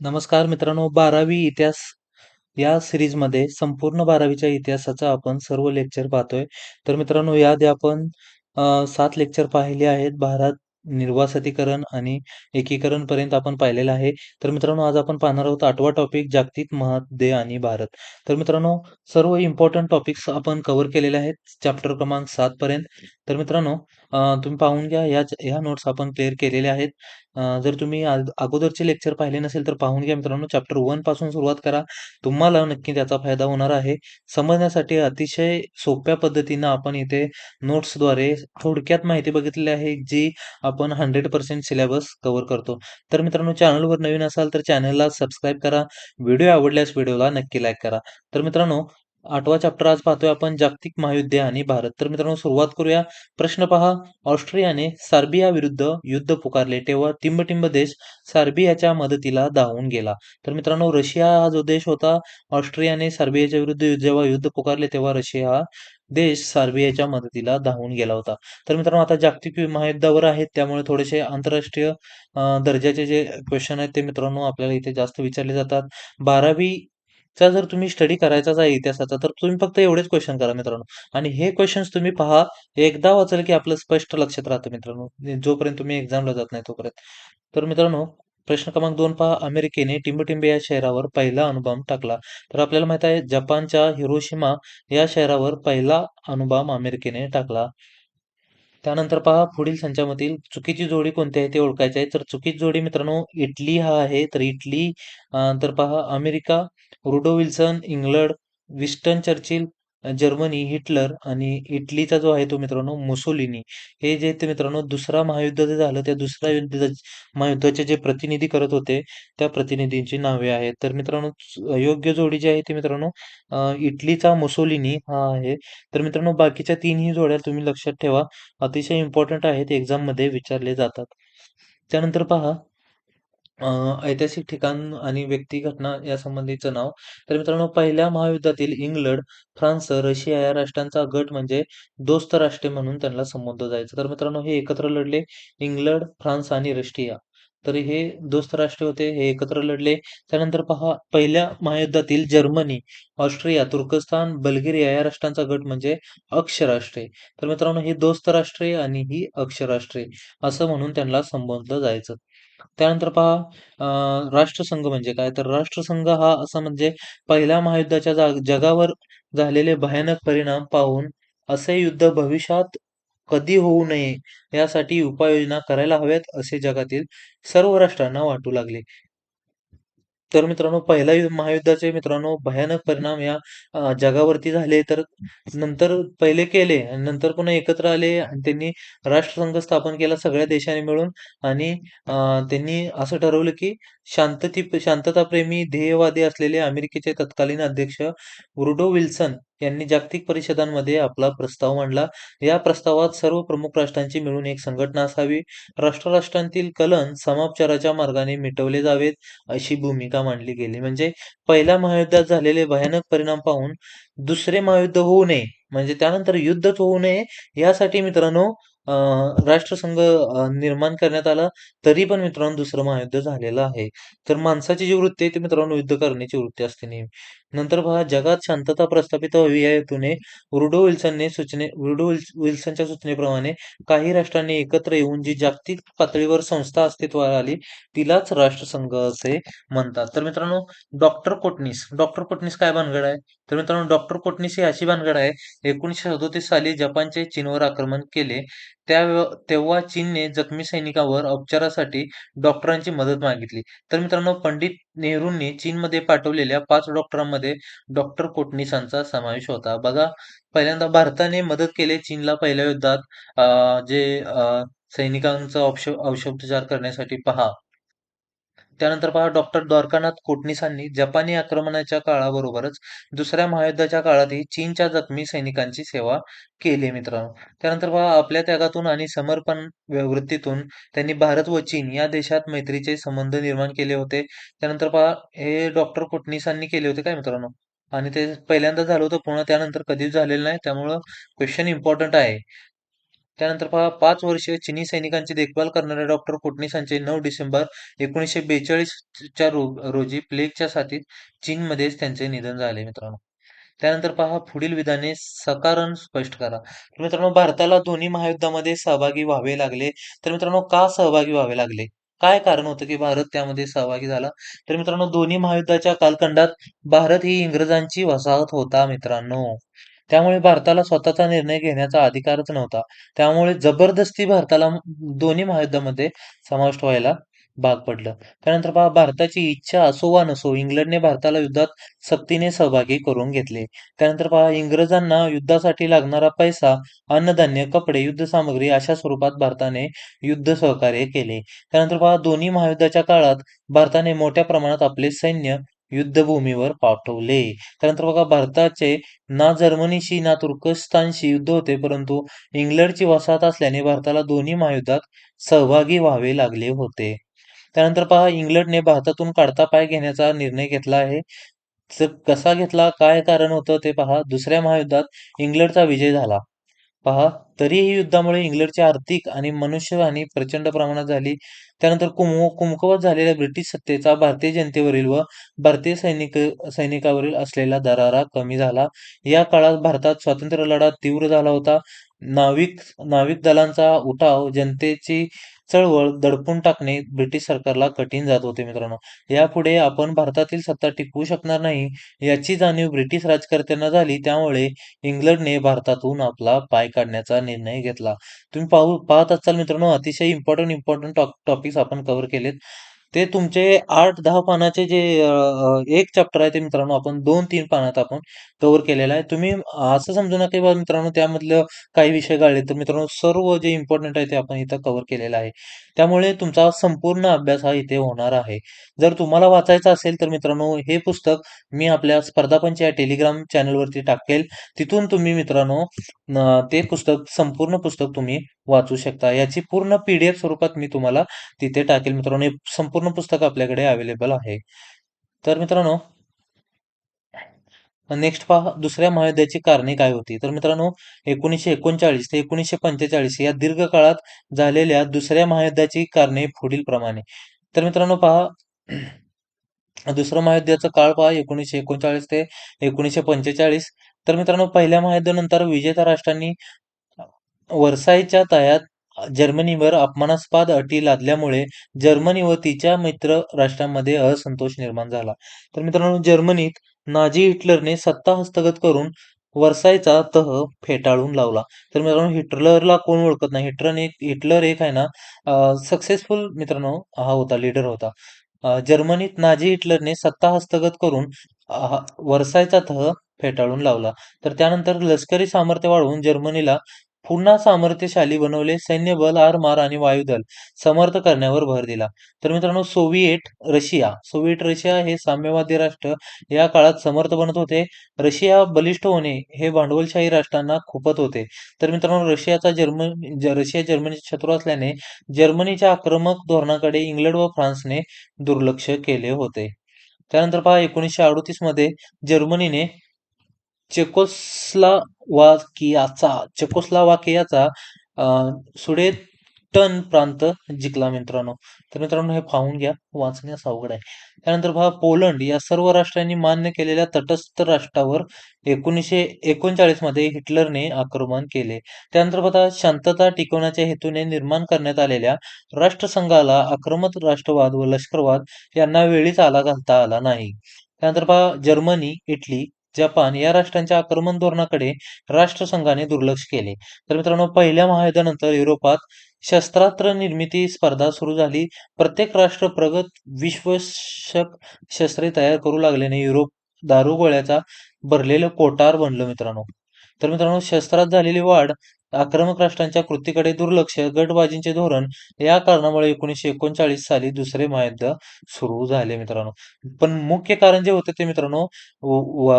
नमस्कार मित्रांनो बारावी इतिहास या सिरीजमध्ये संपूर्ण बारावीच्या इतिहासाचा आपण सर्व लेक्चर पाहतोय. तर मित्रांनो याआधी आपण सात लेक्चर पाहिले आहेत. भारत निर्वासितीकरण आणि एकीकरण पर्यंत आपण पाहिलेलं आहे. तर मित्रांनो आज आपण पाहणार आहोत आठवा टॉपिक जागतिक महादे आणि भारत. तर मित्रांनो सर्व इम्पॉर्टंट टॉपिक्स आपण कव्हर केलेले आहेत. चॅप्टर क्रमांक सात पर्यंत. तर मित्रांनो अ, तुम्ही पाहून घ्या या ह्या नोट्स आपण क्लिअर केलेल्या आहेत. अ, जर तुम्ही अगोदरचे लेक्चर पाहिले नसेल तर पाहून घ्या मित्रांनो. चॅप्टर वनपासून सुरुवात करा. तुम्हाला नक्की त्याचा फायदा होणार आहे. समजण्यासाठी अतिशय सोप्या पद्धतीनं आपण इथे नोट्सद्वारे थोडक्यात माहिती बघितलेली आहे जी आपण हंड्रेड पर्सेंट सिलेबस कव्हर करतो. तर मित्रांनो चॅनलवर नवीन असाल तर चॅनलला सबस्क्राईब करा. व्हिडिओ आवडल्यास व्हिडिओला नक्की लाईक करा. तर मित्रांनो आठवा चॅप्टर आज पाहतोय आपण जागतिक महायुद्धे आणि भारत. तर मित्रांनो सुरुवात करूया. प्रश्न पहा ऑस्ट्रियाने सार्बिया विरुद्ध युद्ध पुकारले तेव्हा टिंबटिंब देश सार्बियाच्या मदतीला धावून गेला. तर मित्रांनो रशिया हा जो देश होता ऑस्ट्रियाने सार्बियाच्या विरुद्ध जेव्हा युद्ध पुकारले तेव्हा रशिया हा देश सार्बियाच्या मदतीला धावून गेला होता. तर मित्रांनो आता जागतिक महायुद्धावर आहेत त्यामुळे थोडेसे आंतरराष्ट्रीय दर्जाचे जे क्वेश्चन आहेत ते मित्रांनो आपल्याला इथे जास्त विचारले जातात. बारावी बारावीचा जर तुम्ही स्टडी करायचाच आहे इतिहासाचा तर तुम्ही फक्त एवढेच क्वेश्चन करा मित्रांनो. आणि हे क्वेश्चन्स तुम्ही पहा एकदा वाचाल की आपलं स्पष्ट लक्षात राहतं मित्रांनो. जोपर्यंत तुम्ही एक्झामला जात नाही तोपर्यंत. तर मित्रांनो प्रश्न क्रमांक दोन पहा. अमेरिकेने टिंबटिंबे या शहरावर पहिला अणुबॉम्ब टाकला. तर आपल्याला माहीत आहे जपानच्या हिरोशिमा या शहरावर पहिला अणुबॉम्ब अमेरिकेने टाकला. त्यानंतर पहा पुढील संचामधील चुकीची जोडी कोणती आहे ते ओळखायचे आहे. तर चुकीची जोडी मित्रांनो इटली हा आहे. तर इटली तर पहा America रुडो Wilson England Winston Churchill Germany Hitler आणि इटलीचा जो आहे तो मित्रांनो मुसोलिनी. हे जे ते मित्रांनो दुसरा महायुद्ध जे झालं त्या दुसऱ्या युद्ध महायुद्धाचे जे प्रतिनिधी करत होते त्या प्रतिनिधींची नावे आहेत. तर मित्रांनो योग्य जोडी जी आहे ती मित्रांनो इटलीचा मुसोलिनी हा आहे. तर मित्रांनो बाकीच्या तीनही जोड्या तुम्ही लक्षात ठेवा. अतिशय इम्पॉर्टंट आहेत एक्झाममध्ये विचारले जातात. त्यानंतर पहा अ, ऐतिहासिक ठिकाण आणि व्यक्ती घटना या संबंधीचं नाव. तर मित्रांनो पहिल्या महायुद्धातील इंग्लंड फ्रान्स रशिया या राष्ट्रांचा गट म्हणजे दोस्त राष्ट्रे म्हणून त्यांना संबोधलं जायचं. तर मित्रांनो हे एकत्र लढले इंग्लंड फ्रान्स आणि रशिया. तर हे दोस्त राष्ट्र होते हे एकत्र लढले. त्यानंतर पहा पहिल्या महायुद्धातील जर्मनी ऑस्ट्रिया तुर्कस्तान बल्गेरिया या राष्ट्रांचा गट म्हणजे अक्षराष्ट्रे. तर मित्रांनो ही दोस्त राष्ट्रे आणि ही अक्षराष्ट्रे असं म्हणून त्यांना संबोधलं जायचं. त्यानंतर पहा राष्ट्रसंघ म्हणजे काय? तर राष्ट्रसंघ हा असं म्हणजे पहिल्या महायुद्धाच्या जगावर झालेले भयानक परिणाम पाहून असे युद्ध भविष्यात कधी होऊ नये यासाठी उपाययोजना करायला हव्यात असे जगातील सर्व राष्ट्रांना वाटू लागले. तर मित्रांनो पहिल्या महायुद्धाचे मित्रांनो भयानक परिणाम या जगावरती झाले. तर नंतर पहिले केले आणि नंतर पुन्हा एकत्र आले आणि त्यांनी राष्ट्रसंघ स्थापन केला सगळ्या देशाने मिळून आणि त्यांनी असं ठरवलं की शांतती शांतताप्रेमी ध्येयवादी असलेले अमेरिकेचे तत्कालीन अध्यक्ष रुडो विल्सन यांनी जागतिक परिषदांमध्ये आपला प्रस्ताव मांडला. या प्रस्तावात सर्व प्रमुख राष्ट्रांची मिळून एक संघटना असावी. राष्ट्रराष्ट्रांतील कलन समापचाराच्या मार्गाने मिटवले जावेत अशी भूमिका मांडली गेली. म्हणजे पहिल्या महायुद्धात झालेले भयानक परिणाम पाहून दुसरे महायुद्ध होऊ नये म्हणजे त्यानंतर युद्धच होऊ नये यासाठी मित्रांनो राष्ट्रसंघ निर्माण करण्यात आला. तरी पण मित्रांनो दुसरं महायुद्ध झालेलं आहे. तर माणसाची जी वृत्ती आहे ती मित्रांनो युद्ध करण्याची वृत्ती असते नेहमी. नंतर पहा जगात शांतता प्रस्थापित व्हावी या हेतूने वुडो विल्सनने सूचने वुडो विल्सनच्या सूचनेप्रमाणे काही राष्ट्रांनी एकत्र येऊन जी जागतिक पातळीवर संस्था अस्तित्वात आली तिलाच राष्ट्रसंघ असे म्हणतात. तर मित्रांनो डॉक्टर कोटनीस डॉक्टर कोटनीस काय भानगड आहे? तर मित्रांनो डॉक्टर कोटनीस ही अशी भानगड आहे एकोणीसशे सदोतीस साली जपानचे चीनवर आक्रमण केले त्या तेव्हा चीनने जखमी सैनिकावर उपचारासाठी डॉक्टरांची मदत मागितली. तर मित्रांनो पंडित नेहरूंनी चीनमध्ये पाठवलेल्या पाच डॉक्टरांमध्ये डॉक्टर कोटणीसांचा समावेश होता. बघा पहिल्यांदा भारताने मदत केली चीनला पहिल्या युद्धात. जे सैनिकांचा औष औषधोपचार करण्यासाठी. पहा त्यानंतर पहा डॉक्टर द्वारकानाथ कोटणीसांनी जपानी आक्रमणाच्या काळाबरोबरच दुसऱ्या महायुद्धाच्या काळातही चीनच्या जखमी सैनिकांची सेवा केली मित्रांनो. त्यानंतर पहा आपल्या त्यागातून आणि समर्पण वृत्तीतून त्यांनी भारत व चीन या देशात मैत्रीचे संबंध निर्माण केले होते. त्यानंतर पहा हे डॉक्टर कोटणीसांनी केले होते काय मित्रांनो? आणि ते पहिल्यांदा झालं होतं पुन्हा त्यानंतर कधीच झालेलं नाही त्यामुळं क्वेश्चन इम्पॉर्टंट आहे. त्यानंतर पहा पाच वर्ष चिनी सैनिकांची देखभाल करणारे डॉक्टर कोटणीसांचे नऊ डिसेंबर एकोणीसशे बेचाळीस च्या रो- रोजी प्लेगच्या साथीत चीनमध्येच त्यांचे निधन झाले मित्रांनो. त्यानंतर पहा पुढील विधाने सकारण स्पष्ट करा. तर मित्रांनो भारताला दोन्ही महायुद्धामध्ये सहभागी व्हावे लागले. तर मित्रांनो का सहभागी व्हावे लागले? काय कारण होतं की भारत त्यामध्ये सहभागी झाला? तर मित्रांनो दोन्ही महायुद्धाच्या कालखंडात भारत ही इंग्रजांची वसाहत होता मित्रांनो. त्यामुळे भारताला स्वतःचा निर्णय घेण्याचा अधिकारच नव्हता. त्यामुळे जबरदस्ती भारताला दोन्ही महायुद्धामध्ये समाविष्ट व्हायला भाग पडलं. त्यानंतर पहा भारताची इच्छा असो वा नसो इंग्लंडने भारताला युद्धात सक्तीने सहभागी करून घेतले. त्यानंतर पहा इंग्रजांना युद्धासाठी लागणारा पैसा अन्नधान्य कपडे युद्ध सामग्री अशा स्वरूपात भारताने युद्ध सहकार्य केले. त्यानंतर पहा दोन्ही महायुद्धाच्या काळात भारताने मोठ्या प्रमाणात आपले सैन्य युद्धभूमीवर पाठवले. त्यानंतर बघा भारताचे ना जर्मनीशी ना तुर्कस्तानशी युद्ध होते परंतु इंग्लंडची वसाहत असल्याने भारताला दोन्ही महायुद्धात सहभागी व्हावे लागले होते. त्यानंतर पहा इंग्लंडने भारतातून काढता पाय घेण्याचा निर्णय घेतला आहे. कसा घेतला? काय कारण होतं ते पहा. दुसऱ्या महायुद्धात इंग्लंडचा विजय झाला. पहा तरीही युद्धामुळे इंग्लंडची आर्थिक आणि मनुष्यहानी प्रचंड प्रमाणात झाली. त्यानंतर कुम कुमकुवत झालेल्या ब्रिटिश सत्तेचा भारतीय जनतेवरील व भारतीय सैनिक सैनिकावरील असलेला दरारा कमी झाला. या काळात भारतात स्वातंत्र्य लढा तीव्र झाला होता. नाविक नाविक दलांचा उठाव जनतेची चळवळ दडपून टाकणे ब्रिटिश सरकारला कठीण जात होते मित्रांनो. यापुढे आपण भारतातील सत्ता टिकवू शकणार नाही याची जाणीव ब्रिटिश राजकर्त्यांना झाली त्यामुळे इंग्लंडने भारतातून आपला पाय काढण्याचा निर्णय घेतला. तुम्ही पाहू पाहत असाल मित्रांनो अतिशय इम्पॉर्टंट इम्पॉर्टंट टॉपिक्स आपण कव्हर केलेत. ते तुमचे आठ दहा पानाचे जे अ, एक चॅप्टर आहे ते मित्रांनो आपण दोन तीन पानात आपण कव्हर केलेलं आहे. तुम्ही असं समजू नका की बा मित्रांनो त्यामधलं काही विषय गाळले तर मित्रांनो सर्व जे इम्पॉर्टंट आहे ते आपण इथं कव्हर केलेलं आहे. त्यामुळे तुमचा संपूर्ण अभ्यास हा इथे होणार आहे. जर तुम्हाला वाचायचं असेल तर मित्रांनो हे पुस्तक मी आपल्या स्पर्धापंच या टेलिग्राम चॅनलवरती टाकेल. तिथून तुम्ही मित्रांनो ते पुस्तक संपूर्ण पुस्तक तुम्ही वाचू शकता. याची पूर्ण पीडीएफ स्वरूपात मी तुम्हाला तिथे टाकेल. मित्रांनो हे संपूर्ण पुस्तक आपल्याकडे अवेलेबल आहे. तर मित्रांनो नेक्स्ट पहा दुसऱ्या महायुद्धाची कारणे काय होती? तर मित्रांनो एकोणीसशे एकोणचाळीस ते एकोणीसशे पंचेचाळीस या दीर्घ काळात झालेल्या दुसऱ्या महायुद्धाची कारणे पुढील प्रमाणे. तर मित्रांनो पहा दुसरं महायुद्धाचा काळ पहा एकोणीसशे एकोणचाळीस ते एकोणीसशे पंचेचाळीस. तर मित्रांनो पहिल्या महायुद्धानंतर विजेता राष्ट्रांनी वर्साईच्या तयात जर्मनीवर अपमानास्पद अटी लादल्यामुळे जर्मनी व तिच्या मित्र राष्ट्रांमध्ये असंतोष निर्माण झाला. तर मित्रांनो जर्मनीत नाझी हिटलरने सत्ता हस्तगत करून वर्साईचा तह फेटाळून लावला. तर मित्रांनो हिटलरला कोण ओळखत नाही? हिटलर एक हिटलर एक आहे ना सक्सेसफुल मित्रांनो हा होता लीडर होता. जर्मनीत नाझी हिटलरने सत्ता हस्तगत करून वर्सायचा वर्साईचा तह फेटाळून लावला. तर त्यानंतर लष्करी सामर्थ्य वाढवून जर्मनीला पुन्हा सामर्थ्यशाली बनवले. सैन्यबल आरमार आणि वायुदल समर्थ करण्यावर भर दिला. तर मित्रांनो सोव्हिएट रशिया. सोव्हिएट रशिया हे साम्यवादी राष्ट्र. या काळात समर्थ बनत होते. रशिया बलिष्ठ होणे हे भांडवलशाही राष्ट्रांना खुपत होते. तर मित्रांनो रशियाचा जर्मन रशिया जर्मनीचे शत्रू असल्याने जर्मनीच्या आक्रमक धोरणाकडे इंग्लंड व फ्रान्सने दुर्लक्ष केले होते. त्यानंतर पहा एकोणीसशे अडोतीसमध्ये जर्मनीने चेकोस्लावाकियाचा चेकोस्लावाकियाचा अ, सुडेटन प्रांत जिंकला मित्रांनो. तर मित्रांनो हे पाहून घ्या वाचण्यास अवघड आहे. त्यानंतर पहा पोलंड या सर्व राष्ट्रांनी मान्य केलेल्या तटस्थ राष्ट्रावर एकोणीसशे एकोणचाळीसमध्ये हिटलरने आक्रमण केले. त्यानंतर पहा शांतता टिकवण्याच्या हेतूने निर्माण करण्यात आलेल्या राष्ट्रसंघाला आक्रमक राष्ट्रवाद व लष्करवाद यांना वेळीच आला घालता आला नाही. त्यानंतर पहा जर्मनी इटली जपान या राष्ट्रांच्या आक्रमण धोरणाकडे राष्ट्रसंघाने दुर्लक्ष केले. तर मित्रांनो पहिल्या महायुद्धानंतर युरोपात शस्त्रास्त्र निर्मिती स्पर्धा सुरू झाली. प्रत्येक राष्ट्र प्रगत विश्वशक शस्त्रे तयार करू लागल्याने युरोप दारुगोळ्याचा भरलेलं कोटार बनलं मित्रांनो. तर मित्रांनो शस्त्रात झालेली वाढ आक्रमक राष्ट्रांच्या कृतीकडे दुर्लक्ष गटबाजींचे धोरण या कारणामुळे एकोणीसशे एकोणचाळीस साली दुसरे महायुद्ध सुरू झाले मित्रांनो. पण मुख्य कारण जे होते ते मित्रांनो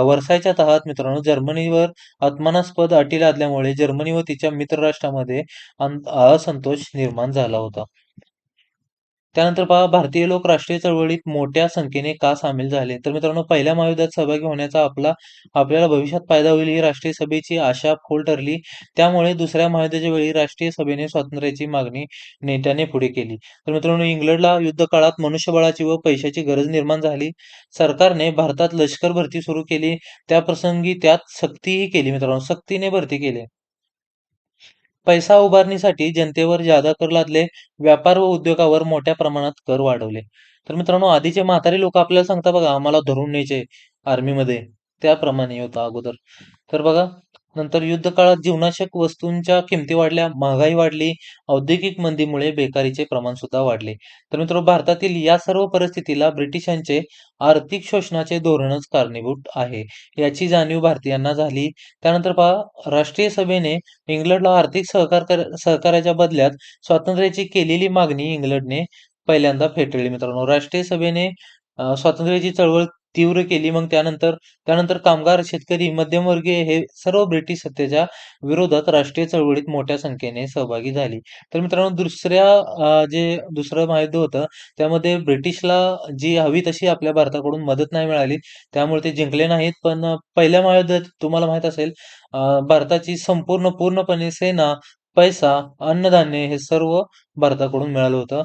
वर्षाच्या तहात मित्रांनो जर्मनीवर आत्मानास्पद अटी लादल्यामुळे जर्मनी व तिच्या मित्र राष्ट्रामध्ये असंतोष निर्माण झाला होता. त्यानंतर पहा भारतीय लोक राष्ट्रीय चळवळीत मोठ्या संख्येने का सामील झाले? तर मित्रांनो पहिल्या महायुद्धात सहभागी होण्याचा आपला आपल्याला भविष्यात फायदा होईल ही राष्ट्रीय सभेची आशा खोल ठरली. त्यामुळे दुसऱ्या महायुद्धाच्या वेळी राष्ट्रीय सभेने स्वातंत्र्याची मागणी नेत्याने पुढे केली. तर मित्रांनो इंग्लंडला युद्ध काळात मनुष्यबळाची व पैशाची गरज निर्माण झाली. सरकारने भारतात लष्कर भरती सुरू केली. त्या प्रसंगी त्यात सक्तीही केली मित्रांनो सक्तीने भरती केली. पैसा उभारणीसाठी जनतेवर जादा कर लादले व्यापार व उद्योगावर मोठ्या प्रमाणात कर वाढवले. तर मित्रांनो आधीचे म्हातारे लोक आपल्याला सांगता बघा आम्हाला धरून न्यायचे आर्मीमध्ये त्याप्रमाणे होता अगोदर. तर बघा नंतर युद्ध काळात जीवनावश्यक वस्तूंच्या किमती वाढल्या महागाई वाढली औद्योगिक मंदीमुळे बेकारीचे प्रमाण सुद्धा वाढले. तर मित्रांनो भारतातील या सर्व परिस्थितीला ब्रिटिशांचे आर्थिक शोषणाचे धोरणच कारणीभूत आहे. याची जाणीव भारतीयांना झाली. त्यानंतर पहा राष्ट्रीय सभेने इंग्लंडला आर्थिक सहकार सहकार्याच्या बदल्यात स्वातंत्र्याची केलेली मागणी इंग्लंडने पहिल्यांदा फेटाळली. मित्रांनो राष्ट्रीय सभेने स्वातंत्र्याची चळवळ तीव्र केली. मग त्यानंतर त्यानंतर कामगार शेतकरी मध्यमवर्गीय हे सर्व ब्रिटिश सत्तेच्या विरोधात राष्ट्रीय चळवळीत मोठ्या संख्येने सहभागी झाली. तर मित्रांनो दुसऱ्या जे दुसरं महायुद्ध होतं त्यामध्ये ब्रिटिशला जी हवी तशी आपल्या भारताकडून मदत नाही मिळाली. त्यामुळे ते जिंकले नाहीत. पण पहिल्या महायुद्धात तुम्हाला माहीत असेल भारताची संपूर्ण पूर्णपणे सेना पैसा अन्नधान्य हे सर्व भारताकडून मिळालं होतं.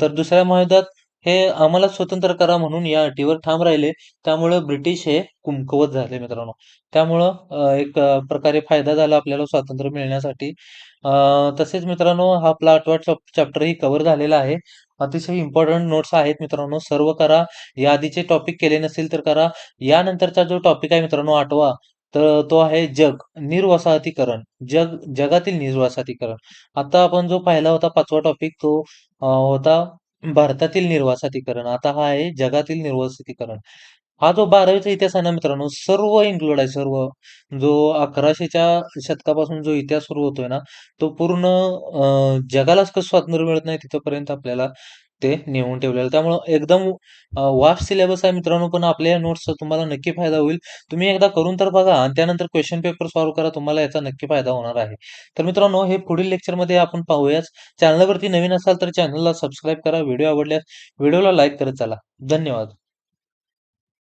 तर दुसऱ्या महायुद्धात हे आम्हाला स्वतंत्र करा म्हणून या अटीवर ठाम राहिले. त्यामुळं ब्रिटिश हे कुमकुवत झाले मित्रांनो. त्यामुळं एक प्रकारे फायदा झाला आपल्याला स्वातंत्र्य मिळण्यासाठी. तसेच मित्रांनो हा आपला आठवा चॅप्टरही कव्हर झालेला आहे. अतिशय इम्पॉर्टंट नोट्स आहेत मित्रांनो. सर्व करा. या आधीचे टॉपिक केले नसेल तर करा. यानंतरचा जो टॉपिक आहे मित्रांनो आठवा तर तो आहे जग. निर्वसाहतीकरण. जग जगातील निर्वसाहतीकरण. आता आपण जो पाहिला होता पाचवा टॉपिक तो होता भारतातील निर्वासितीकरण आता हा आहे जगातील निर्वासितीकरण. हा जो बारावीचा इतिहास आहे ना मित्रांनो सर्व इन्क्लूड आहे सर्व. जो अकराशेच्या शतकापासून जो इतिहास सुरू होतोय ना तो पूर्ण अं, जगालाच कसं स्वातंत्र्य मिळत नाही तिथपर्यंत आपल्याला ते नेऊन ठेवलेलं. त्यामुळं एकदम वास्ट सिलेबस आहे मित्रांनो पण आपल्या नोट्सचा तुम्हाला नक्की फायदा होईल. तुम्ही एकदा करून तर बघा आणि त्यानंतर क्वेश्चन पेपर सॉल्व्ह करा तुम्हाला याचा नक्की फायदा होणार आहे. तर मित्रांनो हे पुढील लेक्चरमध्ये आपण पाहूयाच. चॅनलवरती नवीन असाल तर चॅनलला सबस्क्राईब करा. व्हिडिओ आवडल्यास व्हिडिओला लाईक करत चला. धन्यवाद.